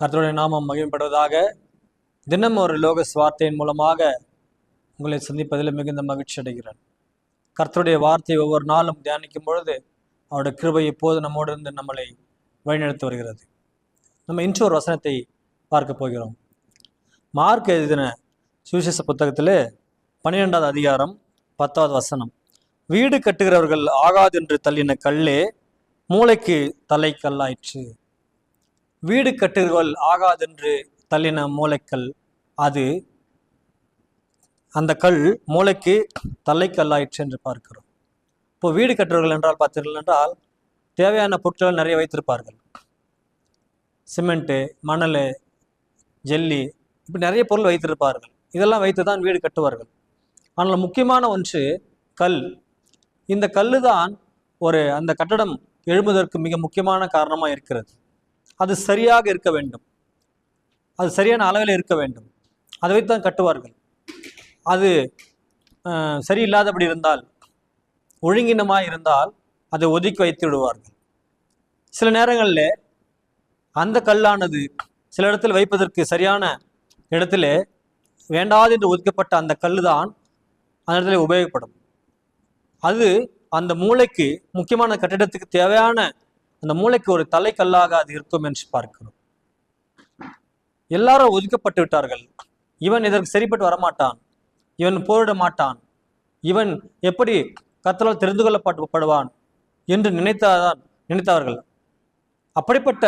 கர்த்தருடைய நாமம் மகிழ்படுவதாக தினம் ஒரு லோக வார்த்தையின் மூலமாக உங்களை சந்திப்பதில் மிகுந்த மகிழ்ச்சி அடைகிறேன். கர்த்தருடைய வார்த்தையை ஒவ்வொரு நாளும் தியானிக்கும் பொழுது அவருடைய கிருபை இப்போது நம்மோடு இருந்து நம்மளை வழிநடத்தி வருகிறது. நம்ம இன்று ஒரு வசனத்தை பார்க்க போகிறோம். மார்க் எழுதின சுவிசேஷ புத்தகத்தில் பன்னிரெண்டாவது அதிகாரம் பத்தாவது வசனம். வீடு கட்டுகிறவர்கள் ஆகாதென்று தள்ளின கல்லே மூளைக்கு தலை கல்லாயிற்று வீடு கட்டுகிறவர்கள் ஆகாதென்று தள்ளின மூளைக்கல். அது அந்த கல் மூளைக்கு தலைக்கல்லாயிற்று என்று பார்க்கிறோம். இப்போ வீடு கட்டுறவர்கள் என்றால் பார்த்தீர்கள் என்றால் தேவையான பொருட்கள் நிறைய வைத்திருப்பார்கள். சிமெண்ட்டு மணல் ஜெல்லி இப்படி நிறைய பொருள் வைத்திருப்பார்கள். இதெல்லாம் வைத்து தான் வீடு கட்டுவார்கள். ஆனால் முக்கியமான ஒன்று கல். இந்த கல்லு தான் ஒரு அந்த கட்டடம் எழும்புவதற்கு மிக முக்கியமான காரணமாக இருக்கிறது. அது சரியாக இருக்க வேண்டும். அது சரியான அளவில் இருக்க வேண்டும். அதை வைத்து தான் கட்டுவார்கள். அது சரியில்லாதபடி இருந்தால் ஒழுங்கினமாக இருந்தால் அதை ஒதுக்கி வைத்து விடுவார்கள். சில நேரங்களில் அந்த கல்லானது சில இடத்தில் வைப்பதற்கு சரியான இடத்துல வேண்டாது என்று ஒதுக்கப்பட்ட அந்த கல்லு தான் அந்த இடத்துல உபயோகப்படும். அது அந்த மூளைக்கு முக்கியமான கட்டிடத்துக்கு தேவையான அந்த மூளைக்கு ஒரு தலைக்கல்லாக அது இருக்கும் என்று பார்க்கிறோம். எல்லாரும் ஒதுக்கப்பட்டு விட்டார்கள். இவன் இதற்கு சரிப்பட்டு வரமாட்டான். இவன் போரிட மாட்டான் இவன் எப்படி கத்தலால் தெரிந்து கொள்ளப்பட்டு படுவான் என்று நினைத்தாதான் நினைத்தார்கள். அப்படிப்பட்ட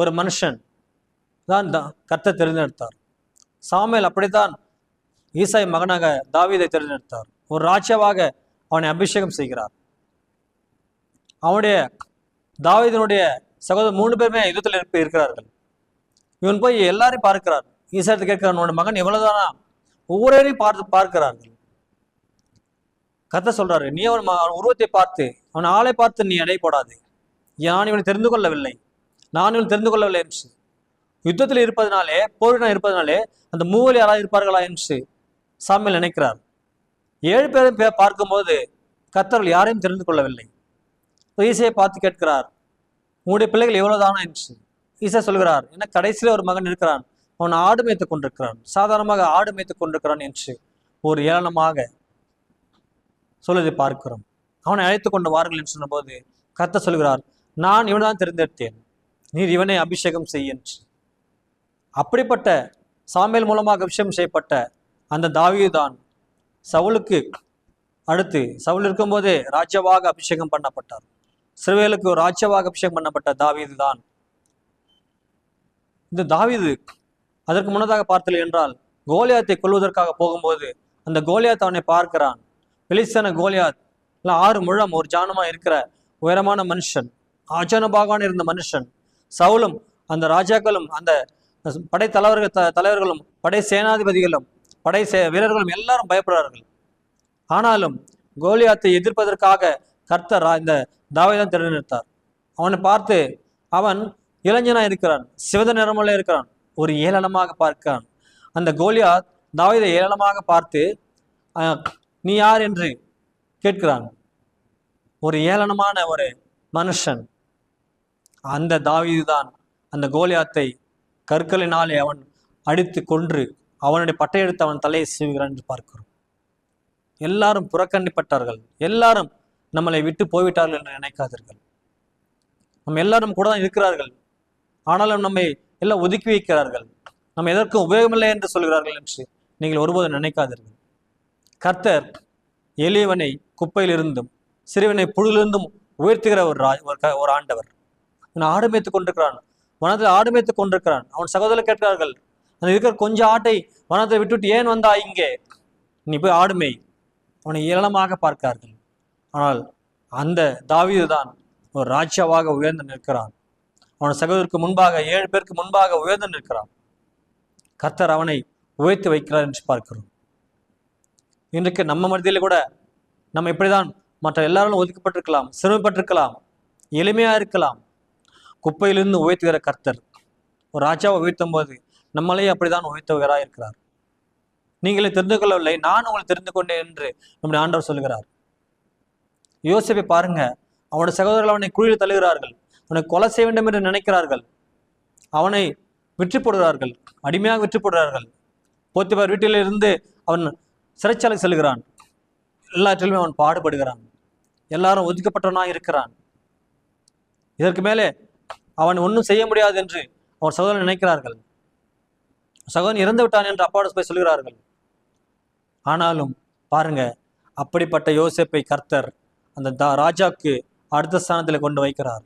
ஒரு மனுஷன் தான் கர்த்தர் தேர்ந்தெடுத்தார். சாமியல் அப்படித்தான் ஈசாய் மகனாக தாவீதை தேர்ந்தெடுத்தார். ஒரு ராஜாவாக அவனை அபிஷேகம் செய்கிறார். அவனுடைய தாவீதனுடைய சகோதரர் மூணு பேருமே யுத்தத்தில் இருப்ப இருக்கிறார்கள். இவன் போய் எல்லாரையும் பார்க்கிறார். ஈசாரத்தை கேட்கிறான் உன்னோட மகன் எவ்வளவுதானா? ஒவ்வொருவரையும் பார்த்து பார்க்கிறார்கள். கத்த சொல்றாரு நீ அவன் அவன் உருவத்தை பார்த்து அவன் ஆளை பார்த்து நீ எடை போடாது. நான் இவனை தெரிந்து கொள்ளவில்லை? நான் இவன் தெரிந்து கொள்ளவில்லை என்று. யுத்தத்தில் இருப்பதனாலே போரிடம் இருப்பதனாலே அந்த மூவல் யாராவது இருப்பார்களா என்று சாமியில் நினைக்கிறார். ஏழு பேரும் பார்க்கும்போது கத்தர்கள் யாரையும் தெரிந்து கொள்ளவில்லை. இப்ப ஈசையை பார்த்து கேட்கிறார் உங்களுடைய பிள்ளைகள் எவ்வளவுதானா? என்று. ஈசா சொல்கிறார் என்ன கடைசியில் ஒரு மகன் இருக்கிறான். அவன் ஆடு மேய்த்து கொண்டிருக்கிறான். சாதாரணமாக ஆடு மேய்த்து கொண்டிருக்கிறான் என்று ஒரு ஏளனமாக சொல்வதை பார்க்கிறோம். அவனை அழைத்து கொண்டு வாருங்கள் என்று சொன்னபோது கத்த சொல்கிறார் நான் இவனை தான் தேர்ந்தெடுத்தேன். நீர் இவனை அபிஷேகம் செய் என்று. அப்படிப்பட்ட சாமியல் மூலமாக அபிஷேகம் செய்யப்பட்ட அந்த தாவீதுதான் சவுலுக்கு அடுத்து சவுல் இருக்கும்போதே ராஜ்யவாக அபிஷேகம் பண்ணப்பட்டார். சிறுவேலுக்கு ஒரு ராஜ்யவாக அபிஷேகம் பண்ணப்பட்ட தாவீது தான். இந்த தாவீது அதற்கு முன்னதாக பார்த்தல் என்றால் கோலியாத்தை கொல்வதற்காக போகும்போது அந்த கோலியாத் அவனை பார்க்கிறான். பெலிஸ்தன கோலியாத் இல்லை ஆறு முழம் ஒரு ஜானமா இருக்கிற உயரமான மனுஷன் ஆஜானபாகான இருந்த மனுஷன் சவுலும் அந்த ராஜாக்களும் அந்த படை தலைவர்கள் த- தலைவர்களும் படை சேனாதிபதிகளும் படை சே வீரர்களும் எல்லாரும் பயப்படுறார்கள் ஆனாலும் கோலியாத்தை எதிர்ப்பதற்காக கர்த்தர் இந்த இந்த தாவீதான் தேர்ந்தெடுத்தார். அவனை பார்த்து அவன் இளைஞனா இருக்கிறான் சிவத நிறமுள்ள இருக்கிறான் ஒரு ஏளனமாக பார்க்கிறான். அந்த கோலியாத் தாவீதை ஏளனமாக பார்த்து நீ யார் என்று கேட்கிறான். ஒரு ஏளனமான ஒரு மனுஷன். அந்த தாவிது தான் அந்த கோலியாத்தை கற்களினாலே அவன் அடித்து கொன்று அவனுடைய பட்டையெடுத்து அவன் தலையை சீவுகிறான் என்று பார்க்கிறோம். எல்லாரும் புறக்கணிப்பட்டார்கள். எல்லாரும் நம்மளை விட்டு போய்விட்டார்கள் என்று நினைக்காதீர்கள். நம்ம எல்லாரும் கூட தான் இருக்கிறார்கள். ஆனாலும் நம்மை எல்லாம் ஒதுக்கி வைக்கிறார்கள். நம்ம எதற்கும் உபயோகமில்லை என்று சொல்கிறார்கள் என்று நீங்கள் ஒருபோதும் நினைக்காதீர்கள். கர்த்தர் எளியவனை குப்பையிலிருந்தும் சிறுவனை புழுலிருந்தும் உயர்த்துகிற ஒரு ஒரு க- ஒரு ஆண்டவர். இவன் ஆடு மேய்த்துக் கொண்டிருக்கிறான். வனத்தில் ஆடு மேய்த்துக் கொண்டிருக்கிறான். அவன் சகோதரர் கேட்கிறார்கள் அந்த இருக்கிற கொஞ்சம் ஆட்டை வனத்தை விட்டுவிட்டு ஏன் வந்தா இங்கே? நீ போய் ஆடுமை அவனை ஏளனமாக பார்க்கிறார்கள். ஆனால் அந்த தாவீது தான் ஒரு ராஜ்யாவாக உயர்ந்து நிற்கிறான். அவன் சகோதரருக்கு முன்பாக ஏழு பேருக்கு முன்பாக உயர்ந்து நிற்கிறான். கர்த்தர் அவனை உயர்த்தி வைக்கிறார் என்று பார்க்கிறோம். இன்றைக்கு நம்ம மத்தியில் கூட நம்ம இப்படிதான் மற்ற எல்லாரும் ஒதுக்கப்பட்டிருக்கலாம் சிறுமைப்பட்டிருக்கலாம் எளிமையாக இருக்கலாம். குப்பையிலிருந்து உயர்த்துகிற கர்த்தர் ஒரு ராஜாவை உயர்த்தும் போது நம்மளே அப்படிதான் உயர்த்துகிறார் இருக்கிறார் நீங்களே தெரிந்து கொள்ளவில்லை நான் உங்களை தெரிந்து கொண்டேன் என்று நம்முடைய ஆண்டவர் சொல்கிறார் யோசிப்பை பாருங்க. அவனோட சகோதரர்கள் அவனை குழியில் தள்ளுகிறார்கள். அவனை கொலை செய்ய வேண்டும் என்று நினைக்கிறார்கள். அவனை வெற்றி போடுகிறார்கள். அடிமையாக வெற்றி போடுகிறார்கள். போத்திபார் வீட்டில் இருந்து அவன் சிறைச்சாலை செல்கிறான். எல்லாற்றிலுமே அவன் பாடுபடுகிறான். எல்லாரும் ஒதுக்கப்பட்டவனாக இருக்கிறான். இதற்கு மேலே அவன் ஒன்றும் செய்ய முடியாது என்று அவன் சகோதரன் நினைக்கிறார்கள். சகோதரன் இறந்து விட்டான் என்று அப்பாவோட போய் சொல்கிறார்கள். ஆனாலும் பாருங்க அப்படிப்பட்ட யோசிப்பை கர்த்தர் அந்த தா- ராஜாக்கு அடுத்த ஸ்தானத்தில் கொண்டு வைக்கிறார்.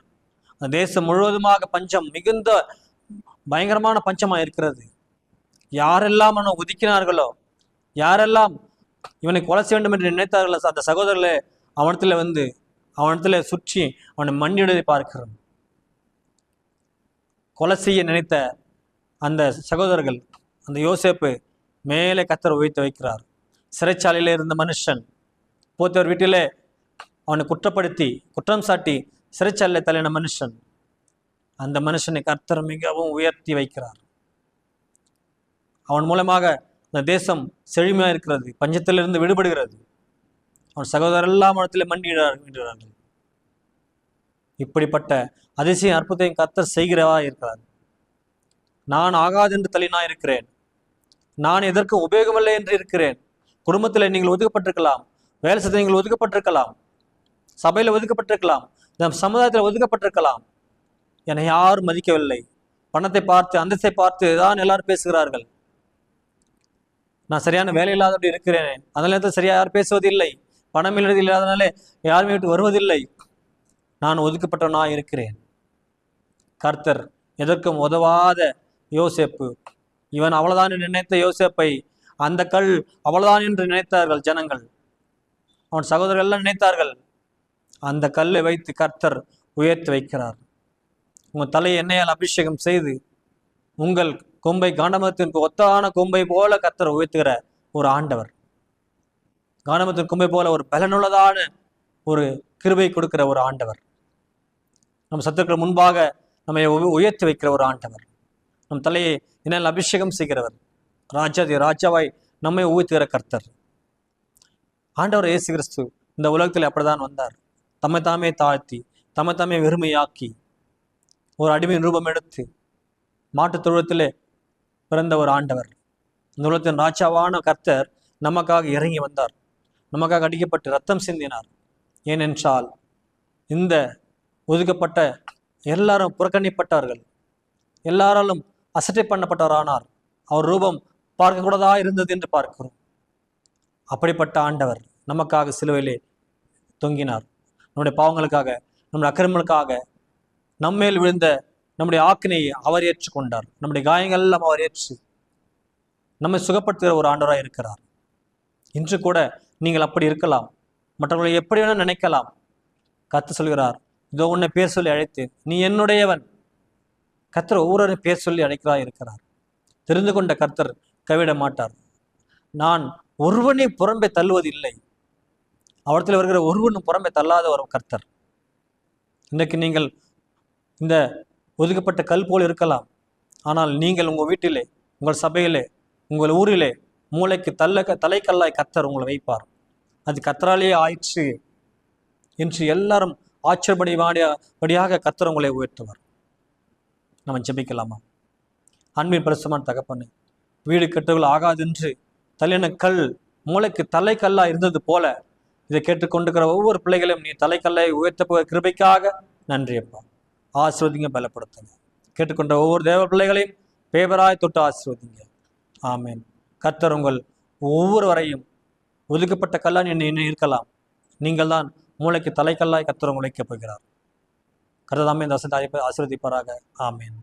அந்த தேசம் முழுவதுமாக பஞ்சம் மிகுந்த பயங்கரமான பஞ்சமாக இருக்கிறது. யாரெல்லாம் அவனை ஒதுக்கினார்களோ யாரெல்லாம் இவனை கொலை செய்ய வேண்டும் என்று நினைத்தார்களோ அந்த சகோதரர்களை அவனத்தில் வந்து அவனத்தில் சுற்றி அவனை மண்ணிடுவதை பார்க்கிறோம். கொலை செய்ய நினைத்த அந்த சகோதரர்கள் அந்த யோசேப்பு மேலே கத்தர் உயர்த்து வைக்கிறார். சிறைச்சாலையில் இருந்த மனுஷன் போத்தவர் வீட்டிலே அவனை குற்றப்படுத்தி குற்றம் சாட்டி சிறைச்சல்ல தலையின மனுஷன். அந்த மனுஷனை கர்த்தர் மிகவும் உயர்த்தி வைக்கிறார். அவன் மூலமாக அந்த தேசம் செழுமையாக இருக்கிறது பஞ்சத்திலிருந்து விடுபடுகிறது. அவன் சகோதரர் எல்லாம் இடத்துல மண்டியிடுகிறார்கள். இப்படிப்பட்ட அதிசயம் அற்புதத்தையும் கர்த்தர் செய்கிறவா இருக்கிறார். நான் ஆகாதென்று தள்ளினா இருக்கிறேன். நான் எதற்கும் உபயோகமில்லை என்று இருக்கிறேன். குடும்பத்தில் நீங்கள் ஒதுக்கப்பட்டிருக்கலாம். வேலை செய்து நீங்கள் ஒதுக்கப்பட்டிருக்கலாம். சபையில் ஒதுக்கப்பட்டிருக்கலாம். நம் சமுதாயத்தில் ஒதுக்கப்பட்டிருக்கலாம். என்னை யாரும் மதிக்கவில்லை. பணத்தை பார்த்து அந்தஸ்தை பார்த்து தான் எல்லாரும் பேசுகிறார்கள். நான் சரியான வேலை இல்லாதபடி இருக்கிறேன். அதனால நேரத்தில் சரியாக யாரும் பேசுவதில்லை. பணம் இல்லாத இல்லாதனாலே யாருமே விட்டு வருவதில்லை. நான் ஒதுக்கப்பட்டவனா இருக்கிறேன். கர்த்தர் எதற்கும் உதவாத யோசேப்பு. இவன் அவ்வளவுதான் என்று நினைத்த யோசேப்பை அந்த கல் அவ்வளவுதான் என்று நினைத்தார்கள் ஜனங்கள். அவன் சகோதரர்கள் எல்லாம் நினைத்தார்கள். அந்த கல்லை வைத்து கர்த்தர் உயர்த்தி வைக்கிறார். உங்கள் தலையை எண்ணெயால் அபிஷேகம் செய்து உங்கள் கொம்பை காண்டமத்திற்கு ஒத்தான கொம்பை போல கர்த்தர் உயர்த்துகிற ஒரு ஆண்டவர். காண்டமத்தின் கொம்பை போல ஒரு பலனுள்ளதான ஒரு கிருபை கொடுக்கிற ஒரு ஆண்டவர். நம் சத்துக்கள் முன்பாக நம்மை உ- உயர்த்தி வைக்கிற ஒரு ஆண்டவர். நம் தலையை என்னால் அபிஷேகம் செய்கிறவர். ராஜாதி ராஜாவாய் நம்மை உயர்த்துகிற கர்த்தர். ஆண்டவர் இயேசு கிறிஸ்து இந்த உலகத்தில் அப்படிதான் வந்தார். தம்மை தாமே தாழ்த்தி தம்மை தாமே வெறுமையாக்கி ஒரு அடிமையின் ரூபம் எடுத்து மாட்டுத் தொழுவத்திலே பிறந்த ஒரு ஆண்டவர். இந்த உலகத்தின் ராஜாவான கர்த்தர் நமக்காக இறங்கி வந்தார். நமக்காக அடிக்கப்பட்டு ரத்தம் சிந்தினார். ஏனென்றால் இந்த ஒதுக்கப்பட்ட எல்லாரும் புறக்கணிப்பட்டார்கள். எல்லாராலும் அசட்டை பண்ணப்பட்டவரானார். அவர் ரூபம் பார்க்கக்கூடாதா இருந்தது என்று பார்க்கிறோம். அப்படிப்பட்ட ஆண்டவர் நமக்காக சிலுவையிலே தொங்கினார். நம்முடைய பாவங்களுக்காக நம்முடைய அக்கிரமங்களுக்காக நம்மேல் விழுந்த நம்முடைய ஆக்கினையை அவர் ஏற்றுக்கொண்டார். நம்முடைய காயங்கள் எல்லாம் அவர் ஏற்று நம்மை சுகப்படுத்துகிற ஒரு ஆண்டவராக இருக்கிறார். இன்று கூட நீங்கள் அப்படி இருக்கலாம். மற்றவர்களை எப்படி வேணால் நினைக்கலாம். கத்து சொல்கிறார் இதோ உன்னை பேர் சொல்லி அழைத்து நீ என்னுடையவன். கத்தர் ஒவ்வொருவரையும் பேர் சொல்லி அழைக்கிறா இருக்கிறார். தெரிந்து கொண்ட கர்த்தர் கைவிட மாட்டார். நான் ஒருவனை புறம்பே தள்ளுவதில்லை. அவரத்தில் வருகிற ஒருவனும் புறம்பே தள்ளாத ஒரு கர்த்தர். இன்றைக்கு நீங்கள் இந்த ஒதுக்கப்பட்ட கல் போல் இருக்கலாம். ஆனால் நீங்கள் உங்கள் வீட்டிலே உங்கள் சபையிலே உங்கள் ஊரிலே மூளைக்கு தள்ள தலைக்கல்லாய் கத்தர் உங்களை வைப்பார். அது கத்தராலேயே ஆயிற்று என்று எல்லாரும் ஆச்சரியப்படியாக கத்தர் உங்களை உயர்த்துவார். நம்ம ஜெபிக்கலாமா? அன்பின் பிரசமான தகப்பனு வீடு கட்டுகள் ஆகாதென்று தலையின கல் மூளைக்கு தலைக்கல்லாக இருந்தது போல இதை கேட்டுக்கொண்டுக்கிற ஒவ்வொரு பிள்ளைகளையும் நீ தலைக்கல்லை உயர்த்த போகிற கிருபைக்காக நன்றியப்பா. ஆசிர்வதிங்க பலப்படுத்துங்க. கேட்டுக்கொண்ட ஒவ்வொரு தேவ பிள்ளைகளையும் பேபராய் தொட்டு ஆசிர்வதிங்க. ஆமேன். கர்த்தர் உங்கள் ஒவ்வொருவரையும் ஒதுக்கப்பட்ட கல்லான் என்ன என்ன இருக்கலாம். நீங்கள் தான் மூளைக்கு தலைக்கல்லாய் கர்த்தர் உங்களை வைக்கப் போகிறார். கர்த்தர் இந்த வசனத்தை ஆசிர்வதிப்பாராக. ஆமேன்.